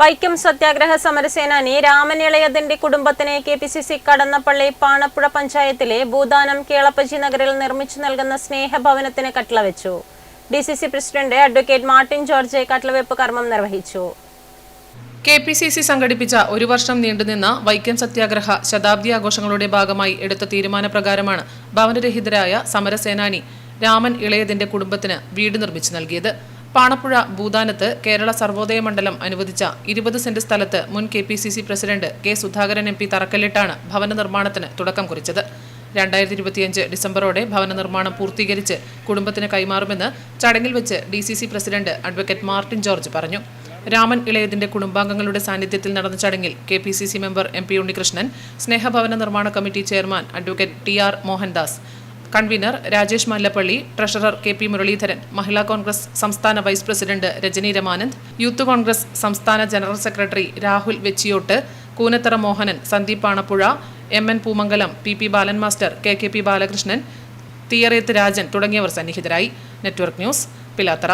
വൈക്കം സത്യാഗ്രഹ സമരസേനാനി രാമൻ ഇളയതിന്റെ കുടുംബത്തിന് K P C C Kadannappalli Panappuzha പഞ്ചായത്തിലെ ഭൂദാനം കേളപ്പജി നഗറിൽ നിർമ്മിച്ചു നൽകുന്ന സ്നേഹഭവനത്തിന് കട്ട്ള വെച്ചു D C C president advocate Martin George കട്ട്ളവെപ്പ് കർമ്മം നിർവഹിച്ചു. കെ പി സി സി സംഘടിപ്പിച്ച ഒരു വർഷം നീണ്ടുനിന്ന വൈക്കം സത്യാഗ്രഹ ശതാബ്ദി ആഘോഷങ്ങളുടെ ഭാഗമായി എടുത്ത തീരുമാനപ്രകാരമാണ് ഭവനരഹിതരായ സമരസേനാനി രാമൻ ഇളയതിന്റെ കുടുംബത്തിന് വീട് നിർമ്മിച്ചു നൽകിയത്. പാണപ്പുഴ ഭൂതാനത്ത് കേരള സർവോദയ മണ്ഡലം അനുവദിച്ച ഇരുപത് സെന്റ് സ്ഥലത്ത് മുൻ K P C C president K Sudhakaran M P തറക്കല്ലിട്ടാണ് ഭവന നിർമ്മാണത്തിന് തുടക്കം കുറിച്ചത്. രണ്ടായിരത്തി ഇരുപത്തിയഞ്ച് ഡിസംബറോടെ ഭവന നിർമ്മാണം പൂർത്തീകരിച്ച് കുടുംബത്തിന് കൈമാറുമെന്ന് ചടങ്ങിൽ വെച്ച് D C C president advocate Martin George പറഞ്ഞു. രാമൻ ഇളയതിന്റെ കുടുംബാംഗങ്ങളുടെ സാന്നിധ്യത്തിൽ നടന്ന ചടങ്ങിൽ K P C C member M P Unnikrishnan സ്നേഹഭവന നിർമ്മാണ committee chairman advocate T R Mohandas convener Rajesh Mallappally treasurer K P Muraleedharan Mahila Congress സംസ്ഥാന vice president Rajani Ramanand youth Congress സംസ്ഥാന general secretary Rahul Vechiyot Koonathara Mohanan Sandeep Panappuzha M N Poomangalam P P Balan master K K P Balakrishnan Thiyareth Rajan തുടങ്ങിയവർ സന്നിഹിതരായി. Network news Pilathara.